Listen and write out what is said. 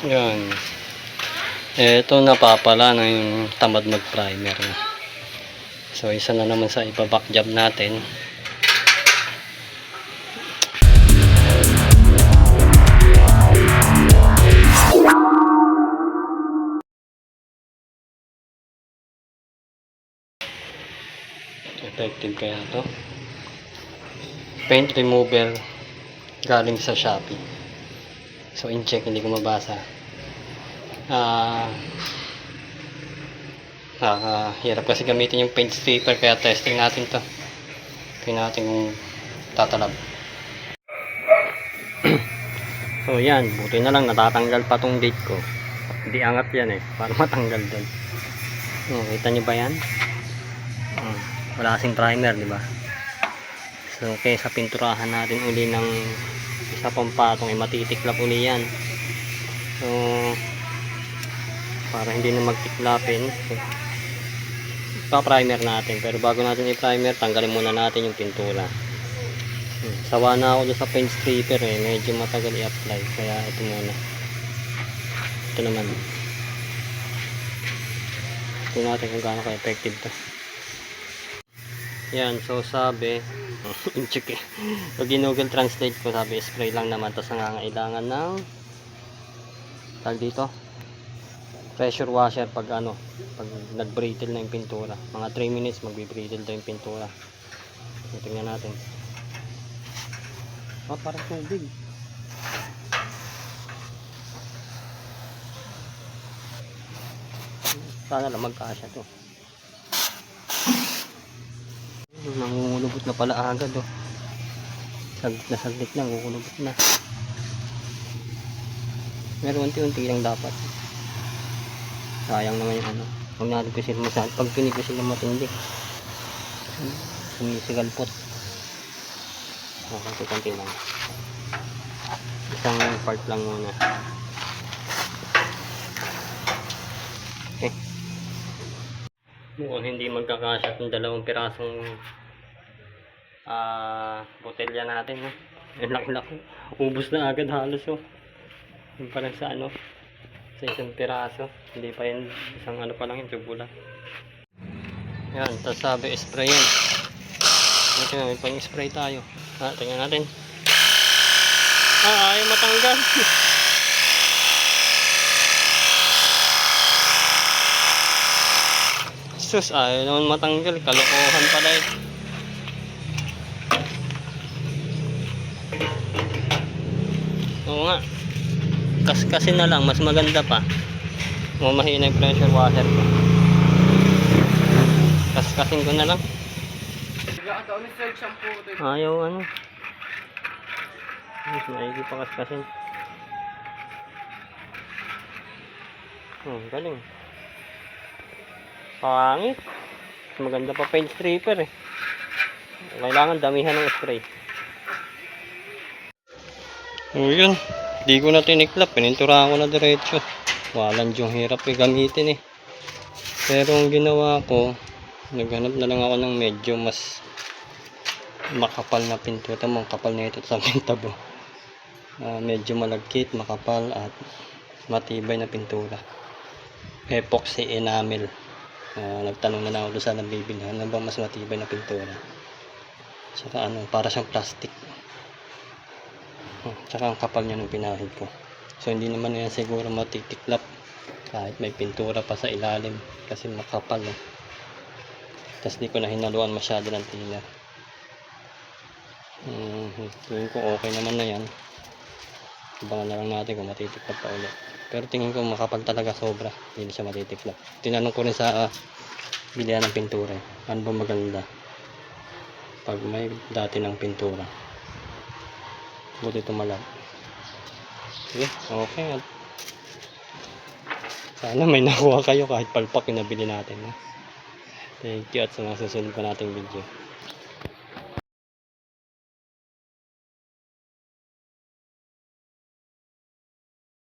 Yan. Ito napapala na yung tamad mag-primer. So isa na naman sa iba-back job natin. Effective kaya to. Paint remover galing sa Shopee. So in check hindi ko mabasa. Ah ah, hirap kasi gamitin yung paint stripper kaya testing natin to. Tingnan natin kung tatalab. so yan, buti na lang natatanggal pa tong date ko. Hindi angat yan eh, para matanggal doon. Oh, kita nyo ba yan? Oh, wala kasing primer, di ba? So, okay, sa pinturahan natin uli ng isa pang patong ay matitiklap uli yan. So, para hindi na magtiklapin, pa-primer natin. Pero bago natin i-primer, tanggalin muna natin yung pintura. Hmm, Sawa na ako sa paint stripper eh. Medyo matagal i-apply. Kaya ito muna. Ito naman. Tingnan natin kung gaano ka-effective to. Yan, so sabi, check. Pag Google Translate ko, sabi spray lang naman, tapos nangangailangan ng tag dito, pressure washer pag ano, pag nag-brittle na yung pintura. Mga 3 minutes, magbi-brittle na yung pintura. Tingnan natin. Oh, parang tubig. Sana lang magkasya to. Nangungulubot na pala agad oh. Saglit na saglit na, nangungulubot na. Pero unti-unti lang dapat. Sayang naman yung ano. Huwag natin kasi masal. Pag pinipisil na matindi. Sumisigalpot. Oh, konti-konti lang. Isang part lang muna. Okay. Mukhang hindi magkakasya itong dalawang pirasong ah botelya natin. No? Ang laki-laki. Ubus na agad halos. Oh. Yung parang sa ano, sa isang piraso. Hindi pa yun, isang ano pa lang yung tubo. Yan, tapos sabi, spray yan. Ito may pang spray tayo. Ha, tingnan natin. Ah, ayaw matanggal. Sus, ayaw naman matanggal. Kalokohan pala eh. Oo nga. Kaskasin na lang, mas maganda pa. Mamahina yung pressure washer ko. Kaskasin ko na lang. Ayaw ano. Mas maigi pa kaskasin. Hmm, galing. Pangit. Mas Maganda pa paint stripper eh. Kailangan damihan ng spray. O yun. Di ko na tiniklap. Pininturahan ko na diretso. Walang yung hirap eh gamitin eh. Pero ang ginawa ko, naghanap na lang ako ng medyo mas makapal na pintura. Tama, kapal na ito sa pintabo. Ah, medyo malagkit, makapal at matibay na pintura. Epoxy enamel. Ah, nagtanong na lang ako doon sa nabibilhan. Ano ba mas matibay na pintura? Saka ano, para siyang plastic. Hmm, Tsaka ang kapal niya ng pinahid ko. So hindi naman yan siguro matitiklap kahit may pintura pa sa ilalim kasi makapal eh. Tapos di ko na hinaluan masyado ng thinner. Mm, tingin ko okay naman na yan. Abangan na lang natin kung matitiklap pa ulit. Pero tingin ko makapal talaga sobra. Hindi siya matitiklap. Tinanong ko rin sa uh, bilihan ng pintura. eh. Ano ba maganda? Pag may dati ng pintura buti tumalab sige okay. Sana may nakuha kayo kahit palpak yung nabili natin ha? thank you at sa mga susunod pa nating video